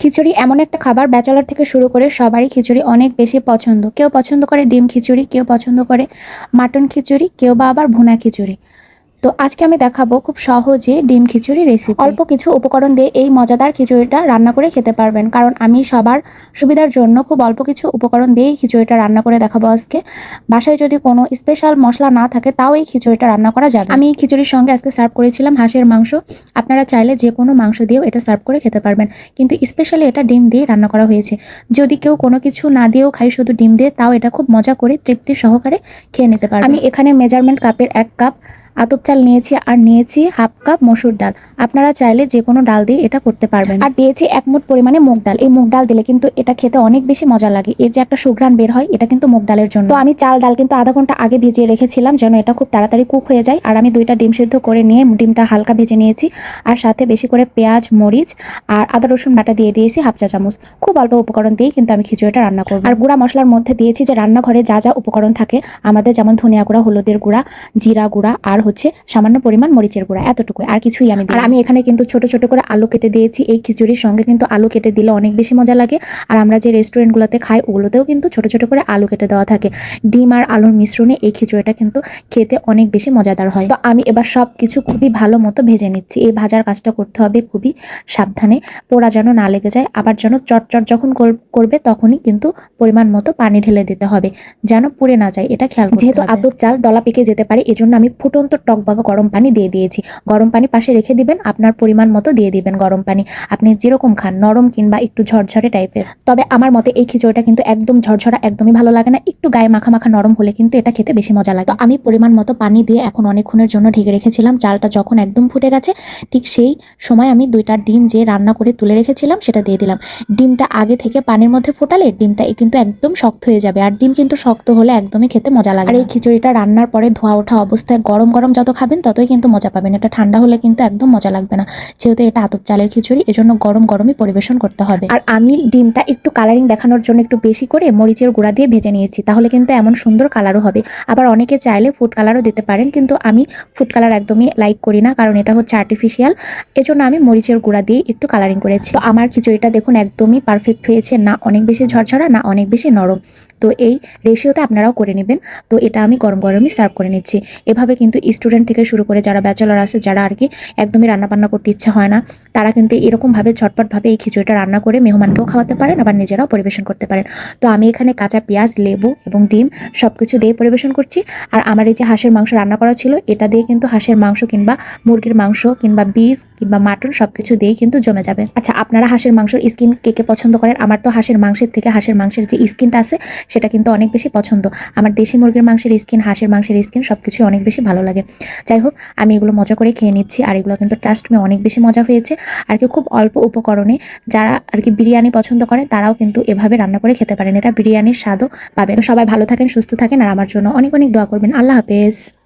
খিচুড়ি এমন একটা খাবার ব্যাচেলার থেকে শুরু করে সবারই খিচুড়ি অনেক বেশি পছন্দ। কেউ পছন্দ করে ডিম খিচুড়ি, কেউ পছন্দ করে মাটন খিচুড়ি, কেউ বা আবার ভুনা খিচুড়ি। তো আজকে আমি দেখাবো খুব সহজে ডিম খিচুড়ি রেসিপি অল্প কিছু উপকরণ দিয়ে এই মজাদার খিচুড়িটা রান্না করে খেতে পারবেন। কারণ আমি সবার সুবিধার জন্য খুব অল্প কিছু উপকরণ দিয়েই খিচুড়িটা রান্না করে দেখাবো আজকে। বাসায় যদি কোনো স্পেশাল মশলা না থাকে, তাও এই খিচুড়িটা রান্না করা যাবে। আমি খিচুড়ির সঙ্গে আজকে সার্ভ করেছিলাম হাঁসের মাংস। আপনারা চাইলে যে কোনো মাংস দিয়েও এটা সার্ভ করে খেতে পারবেন। কিন্তু স্পেশালি এটা ডিম দিয়ে রান্না করা হয়েছে। যদি কেউ কোনো কিছু না দিয়েও খাই শুধু ডিম দিয়ে, তাও এটা খুব মজা করে তৃপ্তি সহকারে খেয়ে নিতে পারবে আমি এখানে মেজারমেন্ট কাপের এক কাপ আতপ চাল নিয়েছি আর নিয়েছি হাফ কাপ মসুর ডাল। আপনারা চাইলে যে কোনো ডাল দিয়ে এটা করতে পারবেন। আর দিয়েছি এক মুঠ পরিমাণে মুগ ডাল। এই মুগ ডাল দিলে কিন্তু এটা খেতে অনেক বেশি মজা লাগে। এর যে একটা সুঘ্রাণ বের হয়, এটা কিন্তু মুগ ডালের জন্য। তো আমি চাল ডাল কিন্তু আধা ঘণ্টা আগে ভিজিয়ে রেখেছিলাম যেন এটা খুব তাড়াতাড়ি কুক হয়ে যায়। আর আমি দুইটা ডিম সিদ্ধ করে নিয়ে ডিমটা হালকা ভেজে নিয়েছি। আর সাথে বেশি করে পেঁয়াজ, মরিচ আর আদা, রসুন বাটা দিয়ে দিয়েছি হাফ চা চামচ। খুব অল্প উপকরণ দিয়েই কিন্তু আমি খিচুড়িটা রান্না করব। আর গুঁড়া মশলার মধ্যে দিয়েছি যে রান্নাঘরে যা যা উপকরণ থাকে, আমাদের যেমন ধনিয়া গুঁড়া, হলুদের গুঁড়া, জিরা গুঁড়া আর হচ্ছে সামান্য পরিমাণ মরিচের গুঁড়া এতটুকু আর কিছুই আমি আর আমি এখানে কিন্তু ছোট ছোট করে আলু কেটে দিয়েছি এই খিচুড়ির সঙ্গে কিন্তু আলু কেটে দিলে অনেক বেশি মজা লাগে। আর আমরা যে রেস্টুরেন্টগুলোতে খাই ওগুলোতেও কিন্তু ছোট ছোট করে আলু কেটে দেওয়া থাকে। ডিম আর আলুর মিশ্রণে এই খিচুড়িটা কিন্তু খেতে অনেক বেশি মজাদার হয়। তো আমি এবার সব কিছু খুবই ভালো মতো ভেজে নিচ্ছি। এই ভাজার কাজটা করতে হবে খুবই সাবধানে। পোড়া যেন না লেগে যায় আবার যেন চটচট যখন কর- করবে তখনই কিন্তু পরিমাণ মতো পানি ঢেলে দিতে হবে। যেন পুড়ে না যায় এটা খেয়াল যেহেতু। আদব চাল দলা পেকে যেতে পারে এজন্য আমি ফুটন্ত টক বাবা গরম পানি দিয়ে দিয়েছি। গরম পানি পাশে রেখে দিবেন, আপনার পরিমাণ মতো দিয়ে দিবেন গরম পানি। আপনি যেরকম খান, নরম কিংবা একটু ঝরঝরে টাইপের। তবে আমার মতে এই খিচুড়িটা কিন্তু একদম ঝরঝরা, একদমই ভালো লাগে না। একটু গায়ে মাখা মাখা নরম হলে কিন্তু এটা খেতে বেশি মজা লাগে। আমি পরিমাণ মতো পানি দিয়ে এখন অনেকক্ষণের জন্য ঢেকে রেখেছিলাম। চালটা যখন একদম ফুটে গেছে, ঠিক সেই সময় আমি দুইটা ডিম যে রান্না করে তুলে রেখেছিলাম সেটা দিয়ে দিলাম। ডিমটা আগে থেকে পানির মধ্যে ফোটালে ডিমটা কিন্তু একদম শক্ত হয়ে যাবে। আর ডিম কিন্তু শক্ত হলে একদমই খেতে মজা লাগে আর এই খিচুড়িটা রান্নার পরে ধোয়া ওঠা অবস্থায় গরম যত খাবেন, ততই কিন্তু মজা পাবেন। এটা ঠান্ডা হলে কিন্তু একদম মজা লাগবে না। যেহেতু এটা আতপ চালের খিচুড়ি, এজন্য গরম গরমই পরিবেশন করতে হবে। আর আমি ডিমটা একটু কালারিং দেখানোর জন্য একটু বেশি করে মরিচের গুঁড়া দিয়ে ভেজে নিয়েছি। তাহলে কিন্তু এমন সুন্দর কালারও হবে। আবার অনেকে চাইলে ফুড কালারও দিতে পারেন, কিন্তু আমি ফুড কালার একদমই লাইক করি না, কারণ এটা হচ্ছে আর্টিফিশিয়াল এজন্য আমি মরিচের গুঁড়া দিয়ে একটু কালারিং করেছি। তো আমার খিচুড়িটা দেখুন একদমই পারফেক্ট হয়েছে, না অনেক বেশি ঝরঝরা, না অনেক বেশি নরম। তো এই রেশিওতে আপনারাও করে নেবেন। তো এটা আমি গরম গরমই সার্ভ করে নিচ্ছি। এভাবে কিন্তু স্টুডেন্ট থেকে শুরু করে যারা ব্যাচেলর আছে, যারা আর কি একদমই রান্নাবান্না করতে ইচ্ছা হয় না, তারা কিন্তু এরকমভাবে ঝটপটভাবে এই খিচুড়িটা রান্না করে মেহমানকেও খাওয়াতে পারেন, আবার নিজেরাও পরিবেশন করতে পারেন। তো আমি এখানে কাঁচা পেঁয়াজ, লেবু এবং ডিম সব কিছু দিয়ে পরিবেশন করছি। আর আমার এই যে হাঁসের মাংস রান্না করা ছিল, এটা দিয়ে কিন্তু হাঁসের মাংস কিংবা মুরগির মাংস কিংবা বিফ কিংবা মাটন সব কিছু দিয়েই কিন্তু জমে যাবে। আচ্ছা আপনারা হাঁসের মাংসের স্কিন কে কে পছন্দ করেন? আমার তো হাঁসের মাংসের থেকে হাঁসের মাংসের যে স্কিনটা আছে সেটা কিন্তু অনেক বেশি পছন্দ। আমার দেশি মুরগির মাংসের স্কিন হাঁসের মাংসের স্কিন সব কিছুই অনেক বেশি ভালো লাগে। যাই হোক, আমি এগুলো মজা করে খেয়ে নিচ্ছি আর এগুলো কিন্তু ট্রাস্ট মে অনেক বেশি মজা হয়েছে। আর কি খুব অল্প উপকরণে যারা আর কি বিরিয়ানি পছন্দ করে, তারাও কিন্তু এভাবে রান্না করে খেতে পারেন। এটা বিরিয়ানির স্বাদও পাবেন। সবাই ভালো থাকেন, সুস্থ থাকেন আর আমার জন্য অনেক অনেক দোয়া করবেন। আল্লাহ হাফেজ।